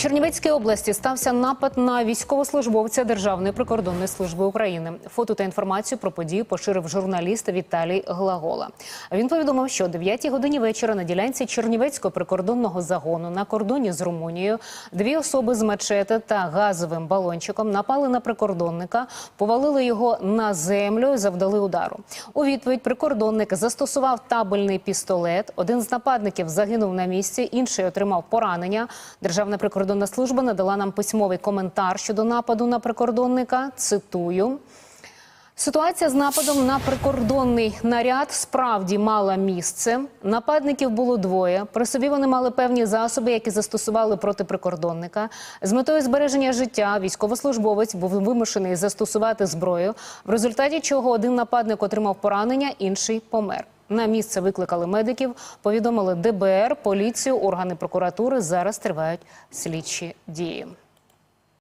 Чернівецькій області стався напад на військовослужбовця Державної прикордонної служби України. Фото та інформацію про подію поширив журналіст Віталій Глагола. Він повідомив, що о 9 годині вечора на ділянці Чернівецького прикордонного загону на кордоні з Румунією дві особи з мачете та газовим балончиком напали на прикордонника, повалили його на землю і завдали удару. У відповідь прикордонник застосував табельний пістолет. Один з нападників загинув на місці, інший отримав поранення. Державна прикордонна служба надала нам письмовий коментар щодо нападу на прикордонника. Цитую. Ситуація з нападом на прикордонний наряд справді мала місце. Нападників було двоє. При собі вони мали певні засоби, які застосували проти прикордонника. З метою збереження життя військовослужбовець був вимушений застосувати зброю, в результаті чого один нападник отримав поранення, інший помер. На місце викликали медиків, повідомили ДБР, поліцію, органи прокуратури. Зараз тривають слідчі дії.